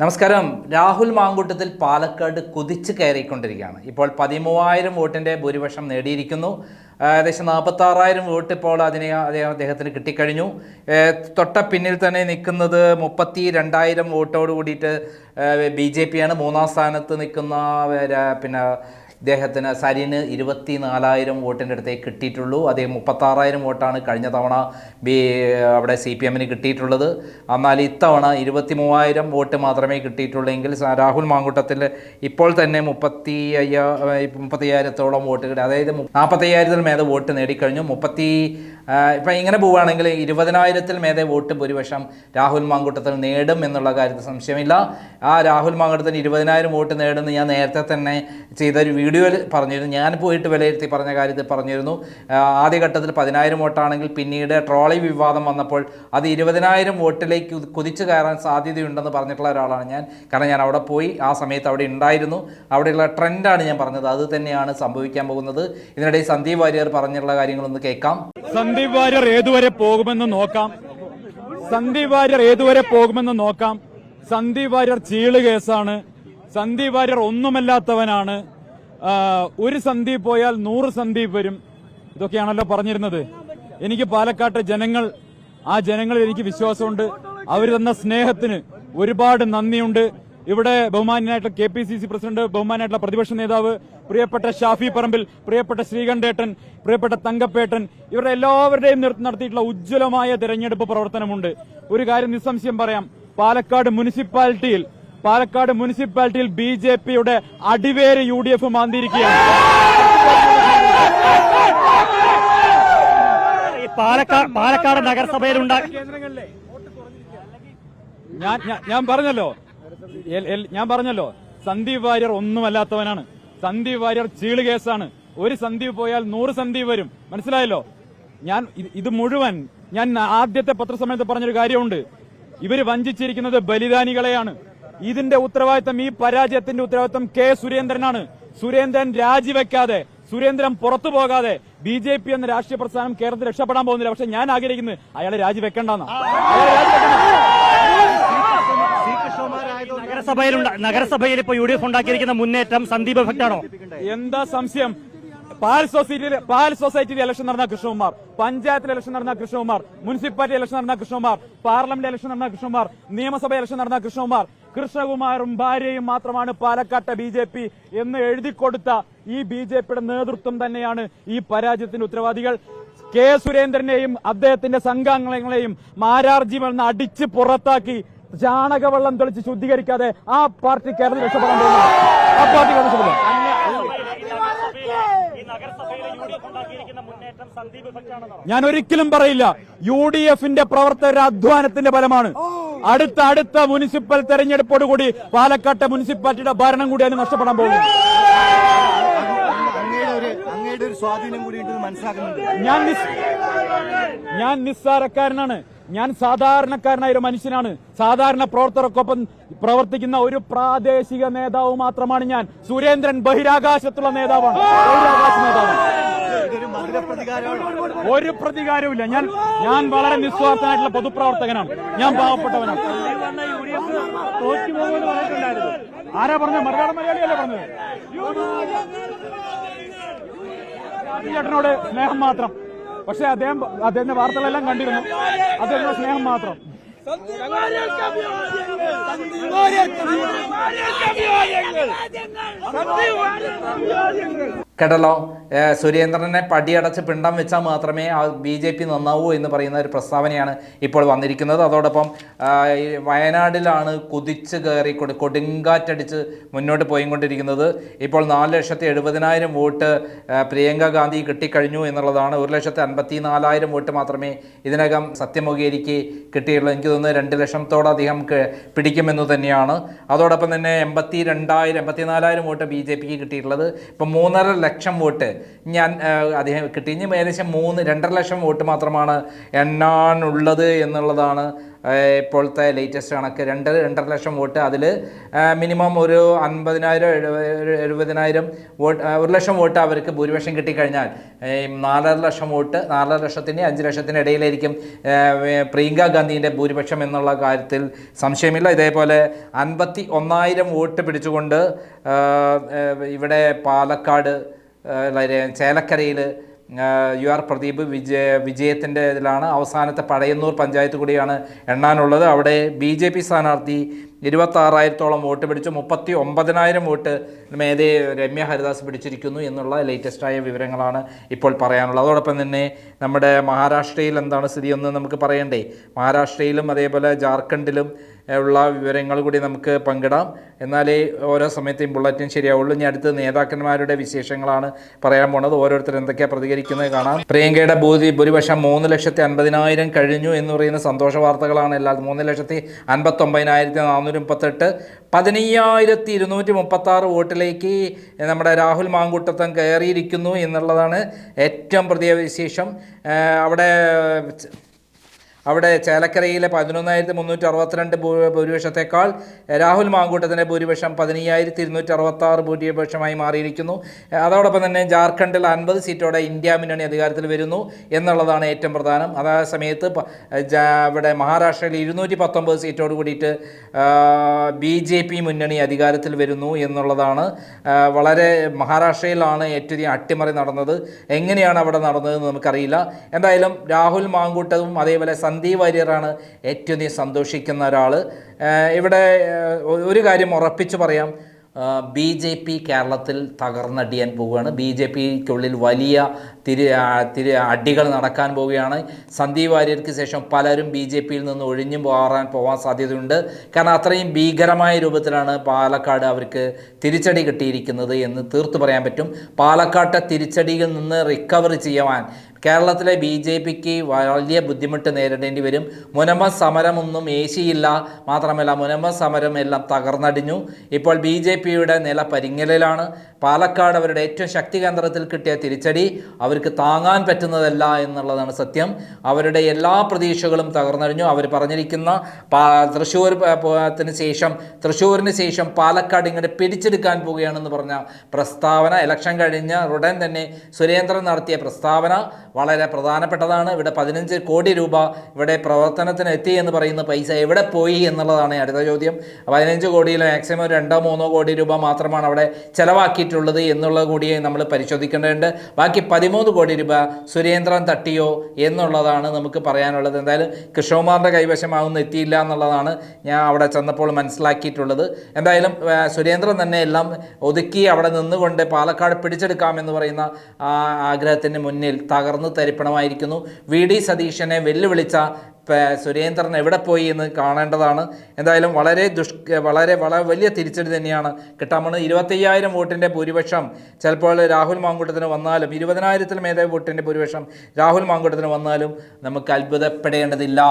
നമസ്കാരം. രാഹുൽ മാങ്കൂട്ടത്തിൽ പാലക്കാട് കുതിച്ച് കയറിക്കൊണ്ടിരിക്കുകയാണ്. ഇപ്പോൾ പതിമൂവായിരം വോട്ടിന്റെ ഭൂരിപക്ഷം നേടിയിരിക്കുന്നു. ഏകദേശം നാൽപ്പത്താറായിരം വോട്ട് ഇപ്പോൾ അതിനെ അദ്ദേഹം- അദ്ദേഹത്തിന് കിട്ടിക്കഴിഞ്ഞു. തൊട്ട പിന്നിൽ തന്നെ നിൽക്കുന്നത് മുപ്പത്തി രണ്ടായിരം വോട്ടോട് കൂടിയിട്ട് ബി ജെ പിയാണ് മൂന്നാം സ്ഥാനത്ത് നിൽക്കുന്ന പിന്നെ ഇദ്ദേഹത്തിന് സരിന് ഇരുപത്തി നാലായിരം വോട്ടിന്റെ അടുത്തേക്ക് കിട്ടിയിട്ടുള്ളൂ. അതേ മുപ്പത്താറായിരം വോട്ടാണ് കഴിഞ്ഞ തവണ ബി അവിടെ സി പി എമ്മിന് കിട്ടിയിട്ടുള്ളത്. എന്നാൽ ഇത്തവണ ഇരുപത്തി മൂവായിരം വോട്ട് മാത്രമേ കിട്ടിയിട്ടുള്ളൂ എങ്കിൽ രാഹുൽ മാങ്കൂട്ടത്തിൽ ഇപ്പോൾ തന്നെ മുപ്പത്തി അയ്യോ മുപ്പത്തയ്യായിരത്തോളം വോട്ട് കിട്ടി. അതായത് നാൽപ്പത്തയ്യായിരത്തിൽ മേലെ വോട്ട് നേടിക്കഴിഞ്ഞു. മുപ്പത്തി ഇപ്പം ഇങ്ങനെ പോവുകയാണെങ്കിൽ ഇരുപതിനായിരത്തിൽ മേലെ വോട്ട് ഭൂരിപക്ഷം രാഹുൽ മാങ്കൂട്ടത്തിൽ നേടും എന്നുള്ള കാര്യത്തിൽ സംശയമില്ല. ആ രാഹുൽ മാങ്കൂട്ടത്തിന് ഇരുപതിനായിരം വോട്ട് നേടുമെന്ന് ഞാൻ നേരത്തെ തന്നെ ചെയ്തൊരു വീഡിയോയിൽ പറഞ്ഞിരുന്നു. ഞാൻ പോയിട്ട് വിലയിരുത്തി പറഞ്ഞ കാര്യത്തിൽ പറഞ്ഞിരുന്നു. ആദ്യഘട്ടത്തിൽ പതിനായിരം വോട്ടാണെങ്കിൽ പിന്നീട് ട്രോളി വിവാദം വന്നപ്പോൾ അത് ഇരുപതിനായിരം വോട്ടിലേക്ക് കുതി- കുതിച്ചു കയറാൻ സാധ്യതയുണ്ടെന്ന് പറഞ്ഞിട്ടുള്ള ഒരാളാണ് ഞാൻ. കാരണം ഞാൻ അവിടെ പോയി ആ സമയത്ത് അവിടെ ഉണ്ടായിരുന്നു. അവിടെയുള്ള ട്രെൻഡാണ് ഞാൻ പറഞ്ഞത്. അത് തന്നെയാണ് സംഭവിക്കാൻ പോകുന്നത്. ഇതിനിടെ സന്ദീപ് വാര്യർ പറഞ്ഞിട്ടുള്ള കാര്യങ്ങളൊന്ന് കേൾക്കാം. സന്ദീപ് വാര്യർ ഏതുവരെ പോകുമെന്ന് നോക്കാം. സന്ദീപ് വാര്യർ ഏതുവരെ പോകുമെന്ന് നോക്കാം. സന്ദീപ് വാര്യർ ചീൾ കേസാണ്. സന്ദീപ് വാര്യർ ഒന്നുമല്ലാത്തവനാണ്. ഒരു സന്ധി പോയാൽ നൂറ് സന്ധി വരും. ഇതൊക്കെയാണല്ലോ പറഞ്ഞിരുന്നത്. എനിക്ക് പാലക്കാട്ടെ ജനങ്ങൾ ആ ജനങ്ങളിൽ എനിക്ക് വിശ്വാസമുണ്ട്. അവർ തന്ന സ്നേഹത്തിന് ഒരുപാട് നന്ദിയുണ്ട്. ഇവിടെ ബഹുമാനായിട്ടുള്ള K P C C president ബഹുമാനായിട്ടുള്ള പ്രതിപക്ഷ നേതാവ് പ്രിയപ്പെട്ട ഷാഫി പറമ്പിൽ പ്രിയപ്പെട്ട ശ്രീകണ്ഠേട്ടൻ പ്രിയപ്പെട്ട തങ്കപ്പേട്ടൻ ഇവരുടെ എല്ലാവരുടെയും നടത്തിയിട്ടുള്ള ഉജ്ജ്വലമായ തെരഞ്ഞെടുപ്പ് പ്രവർത്തനമുണ്ട്. ഒരു കാര്യം നിസ്സംശയം പറയാം. പാലക്കാട് മുനിസിപ്പാലിറ്റിയിൽ പാലക്കാട് മുനിസിപ്പാലിറ്റിയിൽ ബി ജെ പിയുടെ അടിവേര് യു ഡി എഫ് മാന്തിയിരിക്കുകയാണ്. പാലക്കാട് പാലക്കാട് നഗരസഭയിലുണ്ടാ. ഞാൻ ഞാൻ- പറഞ്ഞല്ലോ. ഞാൻ പറഞ്ഞല്ലോ. സന്ദീപ് വാര്യർ ഒന്നുമല്ലാത്തവനാണ്. സന്ദീപ് വാര്യർ ചീൾ കേസാണ്. ഒരു സന്ദീപ് പോയാൽ നൂറ് സന്ദീപ് വരും. മനസ്സിലായല്ലോ? ഞാൻ ഇത് ഇത് മുഴുവൻ ഞാൻ ആദ്യത്തെ പത്രസമയത്ത് പറഞ്ഞൊരു കാര്യമുണ്ട്. ഇവർ വഞ്ചിച്ചിരിക്കുന്നത് ബലിദാനികളെയാണ്. ഇതിന്റെ ഉത്തരവാദിത്തം ഈ പരാജയത്തിന്റെ ഉത്തരവാദിത്തം കെ സുരേന്ദ്രനാണ്. സുരേന്ദ്രൻ രാജിവെക്കാതെ സുരേന്ദ്രൻ പുറത്തു പോകാതെ ബി ജെ പി എന്ന രാഷ്ട്രീയ പ്രസ്ഥാനം കേരളത്തിൽ രക്ഷപ്പെടാൻ പോകുന്നില്ല. പക്ഷെ ഞാൻ ആഗ്രഹിക്കുന്നത് അയാളെ രാജിവെക്കണ്ടെന്നാ. നഗരസഭയിൽ നഗരസഭയിൽ ഇപ്പോൾ യു ഡി എഫ് ഉണ്ടാക്കിയിരിക്കുന്ന മുന്നേറ്റം സന്ദീപ് ഭക്താണോ എന്താ സംശയം? പാൽ സൊസൈറ്റിയിൽ പാൽ സൊസൈറ്റിയിൽ ഇലക്ഷൻ നടന്ന കൃഷ്ണകുമാർ പഞ്ചായത്തിൽ ഇലക്ഷൻ നടന്ന കൃഷ്ണകുമാർ മുനിസിപ്പാലിറ്റി ഇലക്ഷൻ നടന്ന കൃഷ്ണകുമാർ പാർലമെന്റ് ഇലക്ഷൻ നടന്ന കൃഷ്ണകുമാർ നിയമസഭ ഇലക്ഷൻ നടന്ന കൃഷ്ണകുമാർ കൃഷ്ണകുമാറും ഭാര്യയും മാത്രമാണ് പാലക്കാട്ടെ ബി ജെ പി എന്ന് എഴുതി കൊടുത്ത ഈ ബി ജെ പിയുടെ നേതൃത്വം തന്നെയാണ് ഈ പരാജയത്തിന്റെ ഉത്തരവാദികൾ. കെ സുരേന്ദ്രനെയും അദ്ദേഹത്തിന്റെ സംഘാംഗങ്ങളെയും മാരാർജി വന്ന് അടിച്ച് പുറത്താക്കി ചാണകവെള്ളം തെളിച്ച് ശുദ്ധീകരിക്കാതെ ആ പാർട്ടി കേരളത്തിൽ രക്ഷപ്പെടാൻ ആ പാർട്ടി രക്ഷപ്പെടും ഈ നഗരസഭയിലെ യു ഡി എഫ് ഉണ്ടാക്കിയിരിക്കുന്ന മുന്നേറ്റം സന്ദീപ് എഫക്റ്റാണെന്നാണോ ഞാൻ ഒരിക്കലും പറയില്ല യു ഡി എഫിന്റെ പ്രവർത്തകരുടെ അധ്വാനത്തിന്റെ ഫലമാണ്. അടുത്ത അടുത്ത മുനിസിപ്പൽ തെരഞ്ഞെടുപ്പോടുകൂടി പാലക്കാട്ടെ മുനിസിപ്പാലിറ്റിയുടെ ഭരണം കൂടി അതിന് നഷ്ടപ്പെടാൻ പോകുന്നു. മനസ്സിലാക്കുന്നുണ്ട്. ഞാൻ ഞാൻ നിസ്സാരക്കാരനാണ്. ഞാൻ സാധാരണക്കാരനായ ഒരു മനുഷ്യനാണ്. സാധാരണ പ്രവർത്തകർക്കൊപ്പം പ്രവർത്തിക്കുന്ന ഒരു പ്രാദേശിക നേതാവ് മാത്രമാണ് ഞാൻ. സുരേന്ദ്രൻ ബഹിരാകാശത്തുള്ള നേതാവാണ്. ബഹിരാകാശ നേതാവാണ്. ഒരു പ്രതികാരവുമില്ല. ഞാൻ ഞാൻ വളരെ നിസ്വാർത്ഥനായിട്ടുള്ള പൊതുപ്രവർത്തകനാണ്. ഞാൻ പാവപ്പെട്ടവനാണ്. ആരാ പറഞ്ഞത്? മലയാള മലയാളിയല്ലേ പറഞ്ഞത്? ഈ ചേട്ടനോട് സ്നേഹം മാത്രം. പക്ഷെ അദ്ദേഹം അദ്ദേഹത്തിന്റെ വാർത്തകളെല്ലാം കണ്ടിരുന്നു. അദ്ദേഹത്തിന്റെ സ്നേഹം മാത്രം. കേട്ടല്ലോ. സുരേന്ദ്രനെ പടിയടച്ച് പിണ്ടം വെച്ചാൽ മാത്രമേ ആ ബി ജെ പി നന്നാവൂ എന്ന് പറയുന്ന ഒരു പ്രസ്താവനയാണ് ഇപ്പോൾ വന്നിരിക്കുന്നത്. അതോടൊപ്പം വയനാടിലാണ് കുതിച്ച് കയറി കൊടു കൊടുങ്കാറ്റടിച്ച് മുന്നോട്ട് പോയിക്കൊണ്ടിരിക്കുന്നത്. ഇപ്പോൾ നാല് ലക്ഷത്തി എഴുപതിനായിരം വോട്ട് പ്രിയങ്ക ഗാന്ധി കിട്ടിക്കഴിഞ്ഞു എന്നുള്ളതാണ്. ഒരു ലക്ഷത്തി അൻപത്തി നാലായിരം വോട്ട് മാത്രമേ ഇതിനകം സത്യമൊകേരിക്ക് കിട്ടിയുള്ളൂ എനിക്ക് തോന്നുന്നു രണ്ട് ലക്ഷത്തോടധികം പിടിക്കുമെന്ന് തന്നെയാണ്. അതോടൊപ്പം തന്നെ എൺപത്തി രണ്ടായിരം എൺപത്തി നാലായിരം വോട്ട് ബി ജെ പിക്ക് കിട്ടിയിട്ടുള്ളത്. ഇപ്പം മൂന്നര ലക്ഷം വോട്ട്. ഞാൻ അദ്ദേഹം കിട്ടി ഇനി ഏകദേശം മൂന്ന് രണ്ടര ലക്ഷം വോട്ട് മാത്രമാണ് എണ്ണാനുള്ളത് എന്നുള്ളതാണ് ഇപ്പോഴത്തെ ലേറ്റസ്റ്റ് കണക്ക്. രണ്ട് രണ്ടര ലക്ഷം വോട്ട് അതിൽ മിനിമം ഒരു അൻപതിനായിരം എഴുപ- എഴുപതിനായിരം വോട്ട് ഒരു ലക്ഷം വോട്ട് അവർക്ക് ഭൂരിപക്ഷം കിട്ടിക്കഴിഞ്ഞാൽ നാലര ലക്ഷം വോട്ട് നാലര ലക്ഷത്തിന് അഞ്ച് ലക്ഷത്തിന് ഇടയിലായിരിക്കും പ്രിയങ്ക ഗാന്ധിന്റെ ഭൂരിപക്ഷം എന്നുള്ള കാര്യത്തിൽ സംശയമില്ല. ഇതേപോലെ അൻപത്തി ഒന്നായിരം വോട്ട് പിടിച്ചുകൊണ്ട് ഇവിടെ പാലക്കാട് ചേലക്കരയിൽ യു ആർ പ്രദീപ് വിജയ വിജയത്തിന്റെ ഇതിലാണ്. അവസാനത്തെ പഴയന്നൂർ പഞ്ചായത്ത് കൂടിയാണ് എണ്ണാനുള്ളത്. അവിടെ ബി ജെ പി സ്ഥാനാർത്ഥി ഇരുപത്താറായിരത്തോളം വോട്ട് പിടിച്ചു. മുപ്പത്തി ഒമ്പതിനായിരം വോട്ട് മേധേ രമ്യ ഹരിദാസ് പിടിച്ചിരിക്കുന്നു എന്നുള്ള ലേറ്റസ്റ്റായ വിവരങ്ങളാണ് ഇപ്പോൾ പറയാനുള്ളത്. അതോടൊപ്പം തന്നെ നമ്മുടെ മഹാരാഷ്ട്രയിൽ എന്താണ് സ്ഥിതി എന്ന് നമുക്ക് പറയണ്ടേ? മഹാരാഷ്ട്രയിലും അതേപോലെ ജാർഖണ്ഡിലും ഉള്ള വിവരങ്ങൾ കൂടി നമുക്ക് പങ്കിടാം. എന്നാലേ ഓരോ സമയത്തെയും ബുള്ളറ്റിൻ ശരിയാവുള്ളൂ. ഇനി അടുത്ത് നേതാക്കന്മാരുടെ വിശേഷങ്ങളാണ് പറയാൻ പോണത്. ഓരോരുത്തർ എന്തൊക്കെയാണ് പ്രതികരിക്കുന്നത് കാണാം. പ്രിയങ്കയുടെ ഭൂതി ഭൂരിപക്ഷം മൂന്ന് ലക്ഷത്തി അൻപതിനായിരം കഴിഞ്ഞു എന്ന് പറയുന്ന സന്തോഷ വാർത്തകളാണ് എല്ലാ മൂന്ന് ലക്ഷത്തി അൻപത്തൊമ്പതിനായിരത്തി നാനൂറ്റി മുപ്പത്തെട്ട് പതിനയ്യായിരത്തി ഇരുന്നൂറ്റി മുപ്പത്തി ആറ് വോട്ടിലേക്ക് നമ്മുടെ രാഹുൽ മാങ്കൂട്ടത്തം കയറിയിരിക്കുന്നു എന്നുള്ളതാണ് ഏറ്റവും പ്രത്യേക വിശേഷം. അവിടെ അവിടെ ചേലക്കരയിലെ പതിനൊന്നായിരത്തി മുന്നൂറ്റി അറുപത്തിരണ്ട് ഭൂരിപക്ഷത്തെക്കാൾ രാഹുൽ മാങ്കൂട്ടത്തിന്റെ ഭൂരിപക്ഷം പതിനയ്യായിരത്തി ഇരുന്നൂറ്റി അറുപത്താറ് ഭൂരിപക്ഷമായി മാറിയിരിക്കുന്നു. അതോടൊപ്പം തന്നെ ജാർഖണ്ഡിൽ അൻപത് സീറ്റോടെ ഇന്ത്യ മുന്നണി അധികാരത്തിൽ വരുന്നു എന്നുള്ളതാണ് ഏറ്റവും പ്രധാനം. അതായത് സമയത്ത് ഇവിടെ മഹാരാഷ്ട്രയിൽ ഇരുന്നൂറ്റി പത്തൊമ്പത് സീറ്റോട് കൂടിയിട്ട് ബി ജെ പി മുന്നണി അധികാരത്തിൽ വരുന്നു എന്നുള്ളതാണ് വളരെ മഹാരാഷ്ട്രയിലാണ് ഏറ്റവും അട്ടിമറി നടന്നത്. എങ്ങനെയാണ് അവിടെ നടന്നതെന്ന് നമുക്കറിയില്ല. എന്തായാലും രാഹുൽ മാങ്കൂട്ടവും അതേപോലെ സന്ദീപ് വാര്യറാണ് ഏറ്റവും അധികം സന്തോഷിക്കുന്ന ഒരാൾ ഇവിടെ ഒരു കാര്യം ഉറപ്പിച്ചു പറയാം. ബി ജെ പി കേരളത്തിൽ തകർന്നടിയാൻ പോവുകയാണ്. ബി ജെ പിക്കുള്ളിൽ വലിയ തിരി തിരി അടികൾ നടക്കാൻ പോവുകയാണ്. സന്ദീപ് വാര്യർക്ക് ശേഷം പലരും ബി ജെ പിയിൽ നിന്ന് ഒഴിഞ്ഞു പോകാൻ പോകാൻ സാധ്യതയുണ്ട്. കാരണം അത്രയും ഭീകരമായ രൂപത്തിലാണ് പാലക്കാട് അവർക്ക് തിരിച്ചടി കിട്ടിയിരിക്കുന്നത് എന്ന് തീർത്തു പറയാൻ പറ്റും. പാലക്കാട്ടെ തിരിച്ചടിയിൽ നിന്ന് റിക്കവർ ചെയ്യുവാൻ കേരളത്തിലെ ബി ജെ പിക്ക് വലിയ ബുദ്ധിമുട്ട് നേരിടേണ്ടി വരും. മുനമ സമരമൊന്നും ഏശിയില്ല. മാത്രമല്ല മുനമ സമരം എല്ലാം തകർന്നടിഞ്ഞു. ഇപ്പോൾ ബി ജെ പിയുടെ നില പരിങ്ങലിലാണ്. പാലക്കാട് അവരുടെ ഏറ്റവും ശക്തി കേന്ദ്രത്തിൽ കിട്ടിയ തിരിച്ചടി അവർക്ക് താങ്ങാൻ പറ്റുന്നതല്ല എന്നുള്ളതാണ് സത്യം. അവരുടെ എല്ലാ പ്രതീക്ഷകളും തകർന്നടിഞ്ഞു. അവർ പറഞ്ഞിരിക്കുന്ന തൃശ്ശൂർ പ- ശേഷം തൃശ്ശൂരിന് ശേഷം പാലക്കാട് ഇങ്ങോട്ട് പിടിച്ചെടുക്കാൻ പോവുകയാണെന്ന് പറഞ്ഞ പ്രസ്താവന ഇലക്ഷൻ കഴിഞ്ഞ ഉടൻ തന്നെ സുരേന്ദ്രൻ നടത്തിയ പ്രസ്താവന വളരെ പ്രധാനപ്പെട്ടതാണ്. ഇവിടെ പതിനഞ്ച് കോടി രൂപ ഇവിടെ പ്രവർത്തനത്തിന് എത്തി എന്ന് പറയുന്ന പൈസ എവിടെ പോയി എന്നുള്ളതാണ് അടുത്ത ചോദ്യം. പതിനഞ്ച് കോടിയിൽ മാക്സിമം രണ്ടോ മൂന്നോ കോടി രൂപ മാത്രമാണ് അവിടെ ചെലവാക്കിയിട്ടുള്ളത് എന്നുള്ളത് കൂടി നമ്മൾ പരിശോധിക്കേണ്ടതുണ്ട്. ബാക്കി പതിമൂന്ന് കോടി രൂപ സുരേന്ദ്രൻ തട്ടിയോ എന്നുള്ളതാണ് നമുക്ക് പറയാനുള്ളത്. എന്തായാലും കൃഷ്ണകുമാറിന്റെ കൈവശമാകുന്ന എത്തിയില്ല എന്നുള്ളതാണ് ഞാൻ അവിടെ ചെന്നപ്പോൾ മനസ്സിലാക്കിയിട്ടുള്ളത്. എന്തായാലും സുരേന്ദ്രൻ തന്നെ എല്ലാം ഒതുക്കി അവിടെ നിന്നുകൊണ്ട് പാലക്കാട് പിടിച്ചെടുക്കാമെന്ന് പറയുന്ന ആഗ്രഹത്തിന് മുന്നിൽ തകർന്നു തരിപ്പണമായിരിക്കുന്നു. വി ഡി സതീശനെ വെല്ലുവിളിച്ച സുരേന്ദ്രൻ എവിടെ പോയി എന്ന് കാണേണ്ടതാണ്. എന്തായാലും വളരെ ദുഷ് വളരെ വളരെ വലിയ തിരിച്ചടി തന്നെയാണ്. കിട്ടാമണ് ഇരുപത്തയ്യായിരം വോട്ടിന്റെ ഭൂരിപക്ഷം ചിലപ്പോൾ രാഹുൽ മാങ്കൂട്ടത്തിന് വന്നാലും ഇരുപതിനായിരത്തിൽ മേധാവി വോട്ടിന്റെ ഭൂരിപക്ഷം രാഹുൽ മാങ്കൂട്ടത്തിന് വന്നാലും നമുക്ക് അത്ഭുതപ്പെടേണ്ടതില്ല.